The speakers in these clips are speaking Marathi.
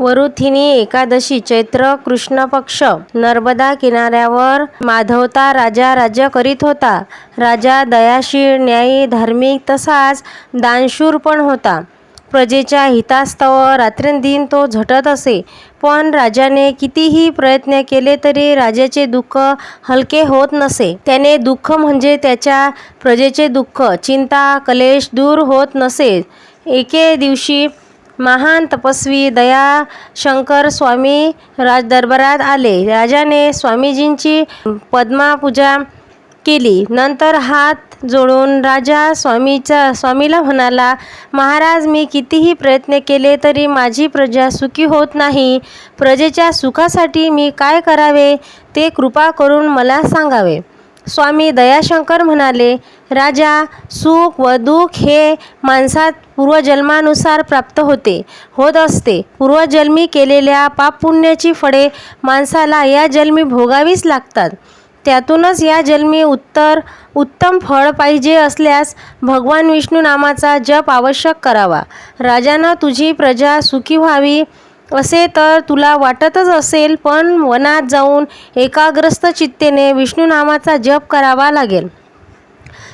वरुथिनी एकादशी चैत्र कृष्ण पक्ष नर्मदा किनाऱ्यावर माधवता राजा राज्य करीत होता. राजा दयाशील, न्यायी, धार्मिक तसाच दानशूर पण होता. प्रजेच्या हितास्तव रात्रंदिन तो झटत असे. पण राजाने कितीही प्रयत्न केले तरी राजाचे दुःख हलके होत नसे. त्याने दुःख म्हणजे त्याच्या प्रजेचे दुःख, चिंता, क्लेश दूर होत नसे. एके दिवशी महान तपस्वी दया शंकर स्वामी राजदरबारात आले. राजाने स्वामीजींची पद्मापूजा केली. नंतर हात जोडून राजा स्वामीचा स्वामीला म्हणाला, महाराज मी कितीही प्रयत्न केले तरी माझी प्रजा सुखी होत नाही. प्रजेच्या सुखासाठी मी काय करावे ते कृपा करून मला सांगावे. स्वामी दयाशंकर म्हणाले, राजा सुख व दुःख हे माणसात पूर्वजन्मानुसार प्राप्त होते होत असते. पूर्वजन्मी केलेल्या पापपुण्याची फळे माणसाला या जन्मी भोगावीच लागतात. त्यातूनच या जन्मी उत्तर उत्तम फळ पाहिजे असल्यास भगवान विष्णू नामाचा जप आवश्यक करावा. राजानं तुझी प्रजा सुखी व्हावी असे तर तुला वाटतच असेल पण वनात जाऊन एकाग्रस्त चित्तेने विष्णुनामाचा जप करावा लागेल.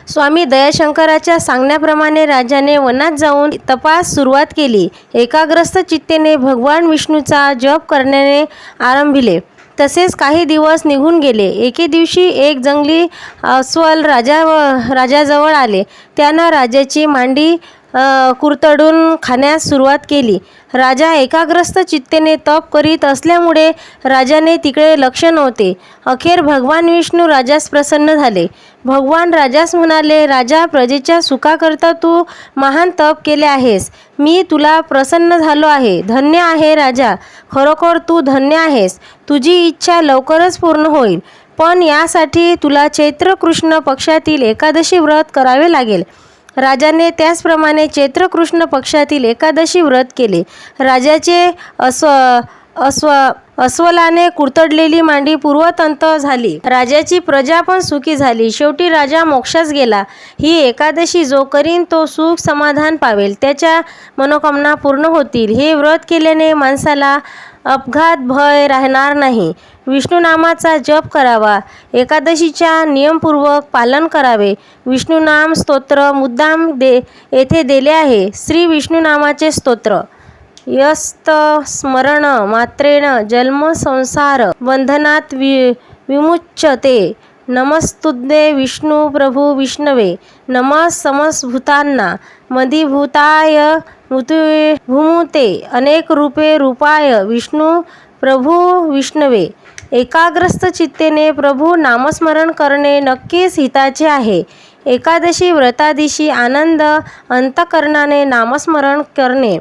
स्वामी दयाशंकराच्या सांगण्याप्रमाणे राजाने वनात जाऊन तपास सुरुवात केली. एकाग्रस्त चित्तेने भगवान विष्णूचा जप करण्याने आरंभिले. तसेच काही दिवस निघून गेले. एके दिवशी एक जंगली अस्वल राजा राजाजवळ आले. त्यानं राजाची मांडी कुरतडून खाण्यास सुरुवात केली. राजा एकाग्रस्त चित्तेने तप करीत असल्यामुळे राजाने तिकडे लक्ष नव्हते. अखेर भगवान विष्णू राजास प्रसन्न झाले. भगवान राजास म्हणाले, राजा प्रजेच्या सुखाकरता तू महान तप केले आहेस. मी तुला प्रसन्न झालो आहे. धन्य आहे राजा, खरोखर तू धन्य आहेस. तुझी इच्छा लवकरच पूर्ण होईल. पण यासाठी तुला चैत्र कृष्ण पक्षातील एकादशी व्रत करावे लागेल. राजाने त्याचप्रमाणे चैत्र कृष्ण पक्षातील एकादशी व्रत केले. राजाचे अस्व अस्व अस्वलाने कुरतडलेली मांडी पूर्वतंत झाली. राजाची प्रजा पण सुखी झाली. शेवटी राजा मोक्षास गेला. ही एकादशी जो करीन तो सुख समाधान पावेल. त्याच्या मनोकामना पूर्ण होतील. हे व्रत केल्याने माणसाला अपघात भय राहणार नाही. विष्णुनामाचा जप करावा. एकादशीच्या नियमपूर्वक पालन करावे. विष्णुनाम स्तोत्र मुद्दाम दे येथे दिले आहे. श्री विष्णुनामाचे स्तोत्र. यस्त स्मरण मात्रेण जन्मसंसार वि विमुच्यते. नमस्तुते विष्णू प्रभू विष्णवे. नमः मधीभूताय मदीभूताय भूमुते अनेक रूपे रूपाय विष्णू प्रभू विष्णवे. एकाग्रस्त चित्तेने प्रभू नामस्मरण करणे नक्कीच हिताचे आहे. एकादशी व्रतादिशी आनंद अंतःकरणाने नामस्मरण करणे.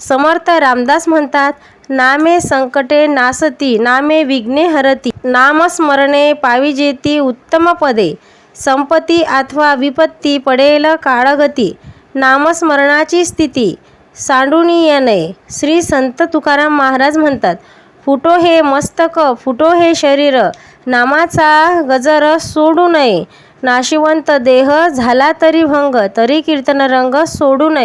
समर्थ रामदास म्हणतात, नामे संकटे नासती नामे विघ्ने हरती. नामस्मरणे पाविजेती उत्तम पदे. संपत्ती अथवा विपत्ती पडेल काळगती. नामस्मरणाची स्थिती सांडूनिया नये. श्री संत तुकाराम महाराज म्हणतात, फुटो हे मस्तक फुटो हे शरीर नामाचा गजर सोडू नये. नाशिवंत देह झाला तरी भंग तरी कीर्तनरंग सोडू नये.